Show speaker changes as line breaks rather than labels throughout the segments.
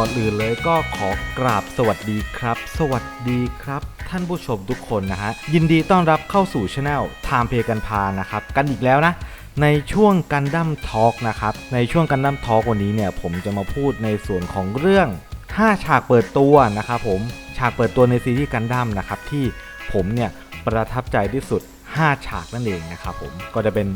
ก่อนอื่นเลยก็ขอกราบสวัสดีครับ สวัสดีครับ ท่านผู้ชมทุกคนนะฮะ ยินดีต้อนรับเข้าสู่ช anel ไทม์เพกันพานะครับ กันอีกแล้วนะ ในช่วงกันดั้มทอล์กนะครับ ในช่วงกันดั้มทอล์กวันนี้เนี่ย ผมจะมาพูดในส่วนของเรื่อง 5 ฉากเปิดตัวนะครับผมฉากเปิดตัวในซีรีส์กันดั้มนะครับที่ผมเนี่ยประทับใจที่สุด 5 ฉากนั่นเองนะครับผมก็จะเป็น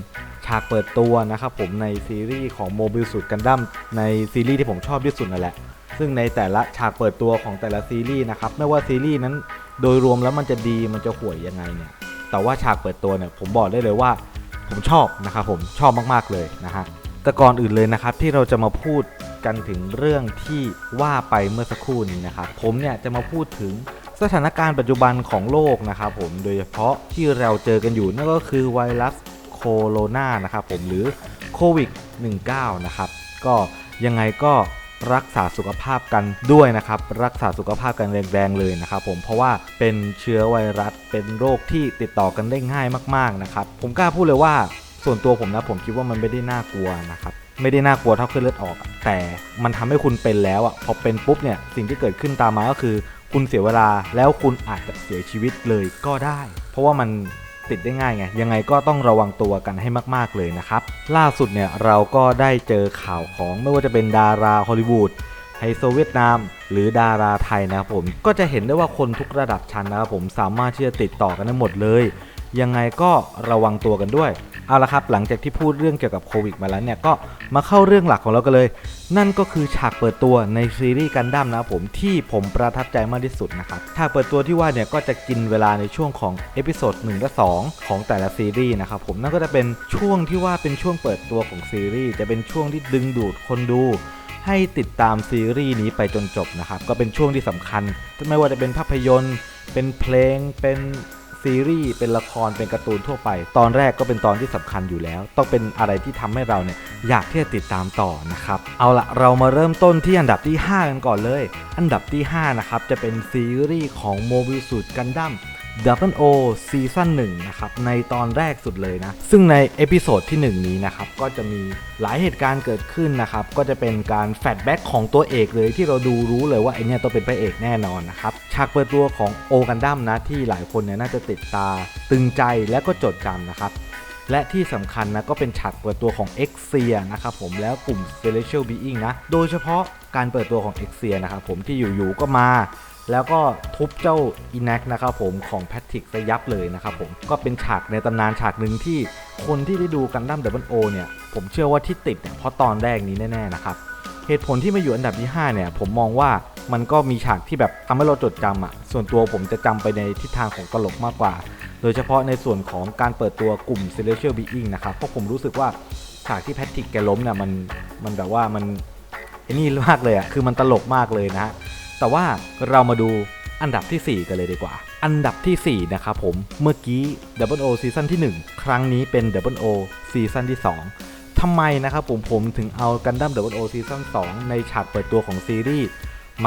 ฉากเปิดตัวนะครับผมในซีรีส์ของโมบิลสุดกันดั้มในซีรีส์ที่ผมชอบที่สุดนั่นแหละ ซึ่งในแต่ละฉากเปิดตัวของแต่ละซีรีส์นะครับไม่ว่าซีรีส์นั้นโดยรวมแล้วมันจะดีมันจะห่วยยังไงเนี่ยแต่ว่าฉากเปิดตัวเนี่ยผมบอกได้เลยว่าผมชอบนะครับผมชอบมากๆเลยนะฮะแต่ก่อนอื่นเลยนะครับที่เราจะมาพูดกันถึงเรื่องที่ว่าไปเมื่อสักครู่นี้นะครับผมเนี่ยจะมาพูดถึงสถานการณ์ปัจจุบันของโลกนะครับผมโดยเฉพาะที่เราเจอกันอยู่นั่นก็คือไวรัสโคโรนานะครับผมหรือโควิด -19 นะครับก็ยังไงก็ รักษาสุขภาพกันด้วยนะครับ รักษาสุขภาพกันแรงๆเลยนะครับผมเพราะว่าเป็นเชื้อไวรัสเป็นโรคที่ติดต่อกันได้ง่ายมากๆนะครับผมกล้าพูดเลยว่าส่วนตัวผมนะผมคิดว่ามันไม่ได้น่ากลัวนะครับไม่ได้น่ากลัวเท่าขึ้นเลือดออก แต่มันทำให้คุณเป็นแล้วอะพอเป็นปุ๊บเนี่ยสิ่งที่เกิดขึ้นตามมาก็คือ คุณเสียเวลาแล้วคุณอาจจะเสียชีวิตเลยก็ได้ เพราะว่ามัน ติดได้ง่ายไงยังไงก็ต้องระวังตัวกันให้มาก ๆ เลยนะครับ ล่าสุดเนี่ยเราก็ได้เจอข่าวของไม่ว่าจะเป็นดาราฮอลลีวูดไฮโซเวียดนาม หรือดาราไทยนะครับผมก็จะเห็นได้ว่าคนทุกระดับชั้นนะครับผมสามารถที่จะติดต่อกันได้หมดเลย ยังไงก็ระวังตัวกันด้วย เอาละครับ หลังจากที่พูดเรื่องเกี่ยวกับโควิดมาแล้วเนี่ย ก็มาเข้าเรื่องหลักของเรากันเลย นั่นก็คือฉากเปิดตัวในซีรีส์กันดั้มนะผมที่ผมประทับใจมากที่สุดนะครับ ฉากเปิดตัวที่ว่าเนี่ยก็จะกินเวลาในช่วงของเอพิโซด1และ2 ของแต่ละซีรีส์นะครับผมนั่นก็จะเป็นช่วงที่ว่าเป็นช่วงเปิดตัวของซีรีส์จะเป็นช่วงที่ดึงดูดคนดูให้ติดตามซีรีส์นี้ไปจนจบนะครับ ก็เป็นช่วงที่สำคัญ ไม่ว่าจะเป็นภาพยนตร์ เป็นเพลง เป็น ซีรีส์เป็นละครเป็นการ์ตูนทั่วไป ตอนแรกก็เป็นตอนที่สำคัญอยู่แล้ว ต้องเป็นอะไรที่ทำให้เราเนี่ยอยากที่จะติดตามต่อนะครับเอาละเรามาเริ่มต้นที่อันดับที่ 5 กันก่อนเลย อันดับที่5นะครับจะเป็นซีรีส์ของโมบิสุดกันดั้ม Double O ซีซั่น1นะครับในตอนแรกสุดเลยนะ ซึ่งในเอพิโซดที่ 1 นี้นะครับ ก็จะมีหลายเหตุการณ์เกิดขึ้นนะครับ ก็จะเป็นการแฟลแบ็กของตัวเอกเลยที่เราดูรู้เลยว่าไอเนี่ยต้องเป็นพระเอกแน่นอนนะครับ ฉากเปิดตัวของโอกันดั้มนะ ที่หลายคนเนี่ยน่าจะติดตา ตึงใจและก็จดจำนะครับ และที่สำคัญนะ ก็เป็นฉากเปิดตัวของ x อ i a นะครับผมแล้วกลุ่ม Celestial Being นะโดยเฉพาะการเปิดตัวของ x อ i a นะครับผมที่อยู่ๆก็มา แล้วก็ทุบเจ้าอินักนะครับผมของแพทริกซะยับเลยนะครับผมก็เป็นฉากในตำนานฉากหนึ่งที่คนที่ได้ดูกันดั้มดับเบิลโอเนี่ย ผมเชื่อว่าที่ติดเนี่ยเพราะตอนแรกนี้แน่ๆนะครับเหตุผลที่มาอยู่อันดับที่ 5 เนี่ย ผมมองว่ามันก็มีฉากที่แบบทำให้เราจดจำอะ ส่วนตัวผมจะจำไปในทิศทางของตลกมากกว่า โดยเฉพาะในส่วนของการเปิดตัวกลุ่ม Celestial Being นะครับ เพราะผมรู้สึกว่าฉากที่แพทริกแกล้มเนี่ยมันมันแบบว่ามันไอ้นี่มากเลยอะ คือมันตลกมากเลยนะ แต่ว่าเรามาดูอันดับที่ 4 กันเลยดีกว่า อันดับที่ 4 นะครับผม เมื่อกี้ Double O ซีซั่นที่ 1 ครั้งนี้เป็น Double O ซีซั่นที่ 2 ทำไมนะครับผมผมถึงเอากันดั้ม Double O ซีซั่น2 ในฉากเปิดตัวของซีรีส์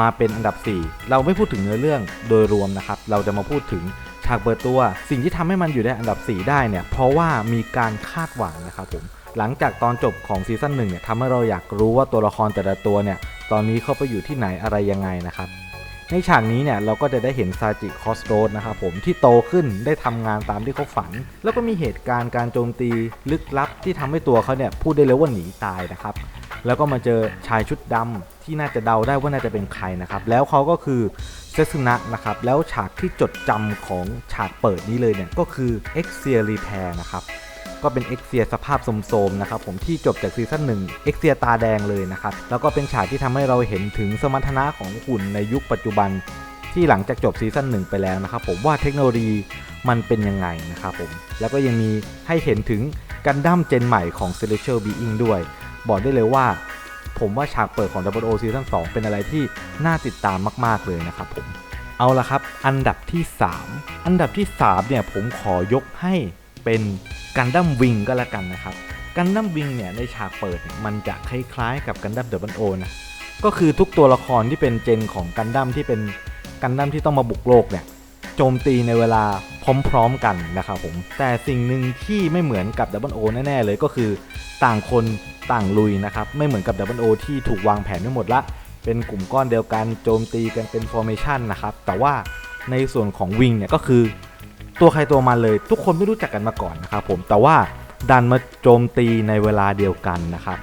มาเป็นอันดับ 4 เราไม่พูดถึงเนื้อเรื่องโดยรวมนะครับ เราจะมาพูดถึงฉากเปิดตัว สิ่งที่ทำให้มันอยู่ในอันดับ 4 ได้เนี่ย เพราะว่ามีการคาดหวังนะครับผม หลังจากตอนจบของซีซั่นหนึ่งเนี่ยทำให้เราอยากรู้ว่าตัวละครแต่ละตัวเนี่ย ตอนนี้เข้าไปอยู่ที่ไหนอะไรยังไงนะครับ ในฉากนี้เนี่ยเราก็จะได้เห็นซาจิคอสโรดนะครับผมที่โตขึ้นได้ทำงานตามที่เขาฝัน แล้วก็มีเหตุการณ์การโจมตีลึกลับที่ทำให้ตัวเขาเนี่ยพูดได้เลยว่าหนีตายนะครับแล้วก็มาเจอชายชุดดำที่น่าจะเดาได้ว่าน่าจะเป็นใครนะครับ แล้วเขาก็คือเซซุนะนะครับ แล้วฉากที่จดจำของฉากเปิดนี้เลยเนี่ยก็คือ e x i a Repair นะครับ ก็เป็นเอ็กเซียสภาพโสมๆนะครับผมที่จบจากซีซั่นหนึ่งเอ็กเซียตาแดงเลยนะครับแล้วก็เป็นฉากที่ทำให้เราเห็นถึงสมรรถนะของหุ่นในยุคปัจจุบันที่หลังจากจบซีซั่นหนึ่งไปแล้วนะครับผมว่าเทคโนโลยีมันเป็นยังไงนะครับผมแล้วก็ยังมีให้เห็นถึงกันดั้มเจนใหม่ของ Celestial Being ด้วย บอกได้เลยว่าผมว่าฉากเปิดของ Double O ซีซั่น2เป็นอะไรที่น่าติดตามมาก ๆ เลยนะครับผม เอาละครับ อันดับที่ 3 อันดับที่ 3 เนี่ยผมขอยกให้ เป็นกันดั้มวิงก็แล้วกันนะครับกันดั้มวิงเนี่ยในฉากเปิดมันจะคล้ายๆกับกันดั้มเดอะบันโอนะก็คือทุกตัวละครที่เป็นเจนของกันดั้มที่เป็นกันดั้มที่ต้องมาบุกโลกเนี่ยโจมตีในเวลาพร้อมๆกันนะครับผมแต่สิ่งหนึ่งที่ไม่เหมือนกับดับเบิลโอแน่ๆเลยก็คือต่างคนต่างลุยนะครับไม่เหมือนกับดับเบิลโอที่ถูกวางแผนไว้หมดละ เป็นกลุ่มก้อนเดียวกันโจมตีกันเป็น formation นะครับแต่ว่าในส่วนของวิงเนี่ยก็คือ ตัวใครตัวมันเลย ทุกคนไม่รู้จักกันมาก่อนนะครับผมแต่ว่าดันมาโจมตีในเวลาเดียวกันนะครับ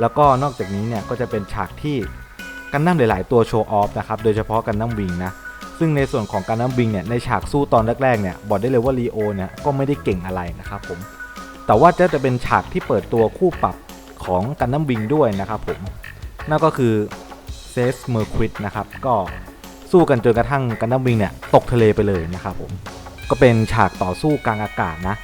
แล้วก็นอกจากนี้เนี่ยก็จะเป็นฉากที่กันดั้มหลาย ๆ ตัวโชว์ออฟนะครับโดยเฉพาะกันดั้มวิงนะซึ่งในส่วนของกันดั้มวิงเนี่ยในฉากสู้ตอนแรก ๆ เนี่ยบอกได้เลยว่าลีโอเนี่ยก็ไม่ได้เก่งอะไรนะครับผมแต่ว่าจะจะเป็นฉากที่เปิดตัวคู่ปรับของกันดั้มวิงด้วยนะครับผมนั่นก็คือเซสเมอร์ควิดนะครับก็สู้กันจนกระทั่งกันดั้มวิงเนี่ยตกทะเลไปเลยนะครับผม ก็เป็นฉากต่อสู้กลางอากาศนะ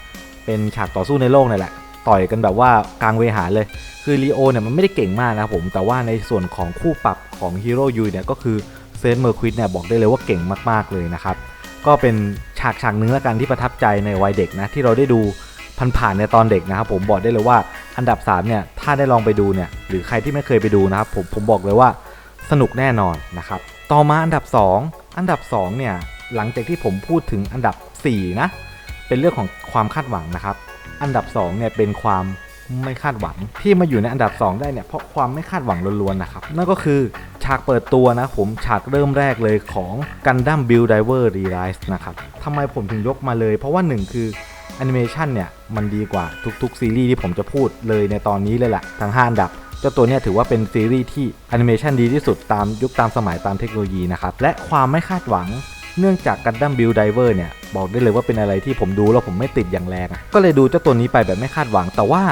เป็นฉากต่อสู้ในโลกนี่แหละ ต่อยกันแบบว่ากลางเวหาเลย คือลีโอเนี่ยมันไม่ได้เก่งมากนะผม แต่ว่าในส่วนของคู่ปรับของฮีโร่ยูเนี่ยก็คือเซนเมอร์ควิดเนี่ยบอกได้เลยว่าเก่งมากๆเลยนะครับ ก็เป็นฉากฉากหนึงแล้วกันที่ประทับใจในวัยเด็กนะที่เราได้ดูผ่านๆในตอนเด็กนะครับผมบอกได้เลยว่าอันดับ3เนี่ยถ้าได้ลองไปดูเนี่ยหรือใครที่ไม่เคยไปดูนะครับผมผมบอกเลยว่าสนุกแน่นอนนะครับต่อมาอันดับ 2 อันดับ2เนี่ยหลังจากที่ผมพูดถึงอันดับ 4 นะ เป็นเรื่องของความคาดหวังนะครับ อันดับ2เนี่ยเป็นความไม่คาดหวังที่มาอยู่ในอันดับ 2 ได้เนี่ยเพราะความไม่คาดหวังล้วนๆนะครับ นั่นก็คือฉากเปิดตัวนะผมฉากเริ่มแรกเลยของ Gundam Build Diver Rise นะครับทำไมผมถึงยกมาเลย เพราะว่า 1 คือแอนิเมชันเนี่ยมันดีกว่าทุกๆซีรีส์ที่ผมจะพูดเลยในตอนนี้เลยแหละทั้ง5อันดับเจ้าตัวเนี้ยถือว่าเป็นซีรีส์ที่แอนิเมชันดีที่สุดตามยุคตามสมัยตามเทคโนโลยีนะครับและความไม่คาดหวัง เนื่องจาก Gundam Build Diver เนี่ย บอกได้เลยว่าเป็นอะไรที่ผมดูแล้วผมไม่ติดอย่างแรงก็เลยดูเจ้าตัวนี้ไปแบบไม่คาดหวัง แต่ว่า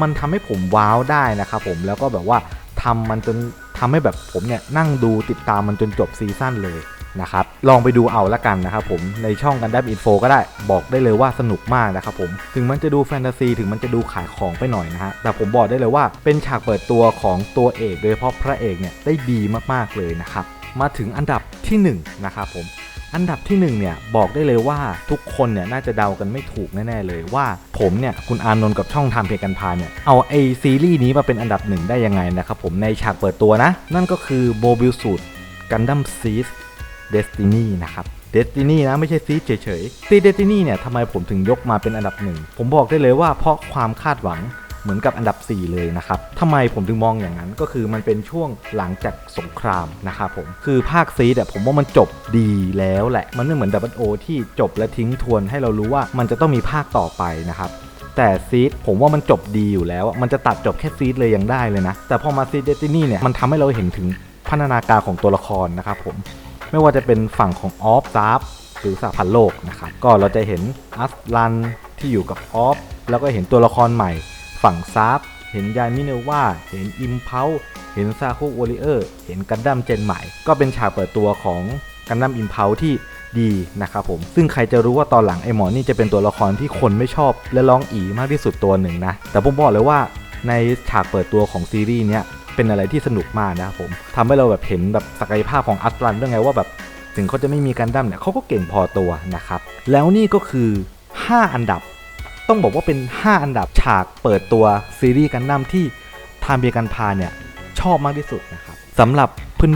มันทำให้ผมว้าวได้นะครับผมแล้วก็แบบว่าทำมันจนทำให้แบบผมเนี่ยนั่งดูติดตามมันจนจบซีซั่นเลยนะครับลองไปดูเอาละกันนะครับผมในช่อง Gundam Info ก็ได้บอกได้เลยว่าสนุกมากนะครับผมถึงมันจะดูแฟนตาซีถึงมันจะดูขายของไปหน่อยนะฮะแต่ผมบอกได้เลยว่าเป็นฉากเปิดตัวของตัวเอก โดยเฉพาะพระเอกเนี่ยได้ดีมากๆเลยนะครับมาถึงอันดับที่1นะครับผม อันดับที่1เนี่ยบอกได้เลยว่าทุกคนเนี่ยน่าจะเดากันไม่ถูกแน่ๆเลยว่าผมเนี่ยคุณอานนท์กับช่องทำเพกันพาเนี่ยเอาไอซีรีส์นี้มาเป็นอันดับหนึ่งได้ยังไงนะครับผมในฉากเปิดตัวนะ นั่นก็คือโบบิลสูตรกันดั้มซีสเดสตินีนะครับเดสตินีนะไม่ใช่ซีเฉยๆซีเดสตินีเนี่ยทำไมผมถึงยกมาเป็นอันดับหนึ่งผมบอกได้เลยว่าเพราะความคาดหวัง เหมือนกับอันดับ 4 เลยนะครับทำไมผมถึงมองอย่างนั้นก็คือมันเป็นช่วงหลังจากสงครามนะครับผมคือภาคซีดอะผมว่ามันจบดีแล้วแหละ มันไม่เหมือนดับเบิลโอที่จบและทิ้งทวนให้เรารู้ว่ามันจะต้องมีภาคต่อไปนะครับแต่ซีดผมว่ามันจบดีอยู่แล้ว มันจะตัดจบแค่ซีดเลยยังได้เลยนะ แต่พอมาซีดเดตินี่เนี่ยมันทำให้เราเห็นถึงพัฒนาการของตัวละครนะครับผมไม่ว่าจะเป็นฝั่งของออฟซาร์หรือสหพันธ์โลกนะครับก็เราจะเห็นอัสลันที่อยู่กับออฟแล้วก็เห็นตัวละครใหม่ ฝั่งซาร์ฟเห็นยายมิเนว่าเห็นอิมเพาเห็นซาคุวอริเออร์เห็นกันดั้มเจนใหม่ ก็เป็นฉากเปิดตัวของกันดั้มอิมเพาที่ดีนะครับผม ซึ่งใครจะรู้ว่าตอนหลังไอหมอนี่จะเป็นตัวละครที่คนไม่ชอบ และร้องอีมากที่สุดตัวหนึ่งนะ แต่ผมบอกเลยว่าในฉากเปิดตัวของซีรีส์เนี้ยเป็นอะไรที่สนุกมากนะครับผมทำให้เราแบบเห็นแบบศักยภาพของอัสลันด้วยไงว่าแบบถึงเขาจะไม่มีกันดั้มเนี่ยเขาก็เก่งพอตัวนะครับ แล้วนี่ก็คือ 5 อันดับ ต้องบอกว่าเป็น 5 อันดับฉากเปิดตัวซีรีส์กันดั้มที่ทามเบียกันพาเนี่ยชอบมากที่สุดนะครับสำหรับ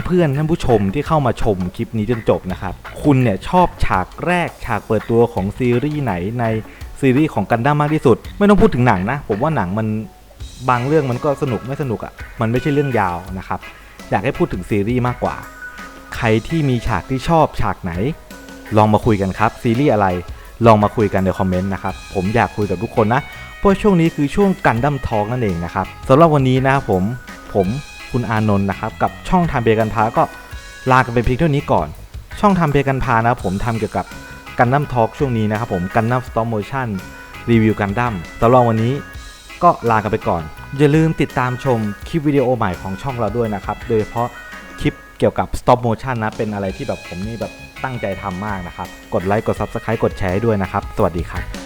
เพื่อนๆท่านผู้ชมที่เข้ามาชมคลิปนี้จนจบนะครับ คุณเนี่ยชอบฉากแรกฉากเปิดตัวของซีรีส์ไหนในซีรีส์ของกันดั้มมากที่สุด ไม่ต้องพูดถึงหนังนะ ผมว่าหนังมันบางเรื่องมันก็สนุกไม่สนุกอะ่ะ มันไม่ใช่เรื่องยาวนะครับ อยากให้พูดถึงซีรีส์มากกว่า ใครที่มีฉากที่ชอบฉากไหน ลองมาคุยกันครับ ซีรีส์อะไร ลองมาคุยกันในคอมเมนต์นะครับผมอยากคุยกับทุกคนนะ เพราะช่วงนี้คือช่วงกันดั้มทองนั่นเองนะครับสำหรับวันนี้นะครับผมผมคุณอานนท์นะครับกับช่องทำเบกันพาก็ลากันไปเพียงเท่านี้ก่อน ช่องทำเบกันพานะครับผมทำเกี่ยวกับกันดั้มทอกช่วงนี้นะครับผมกันดั้มสตอมโมชั่นรีวิวกันดั้มสำหรับวันนี้ก็ลากันไปก่อน อย่าลืมติดตามชมคลิปวิดีโอใหม่ของช่องเราด้วยนะครับ โดยเฉพาะคลิปเกี่ยวกับ stop motion นะ เป็นอะไรที่แบบผมนี่แบบ ตั้งใจทำมากนะครับ กดไลค์ กด subscribe กดแชร์ให้ด้วยนะครับ สวัสดีครับ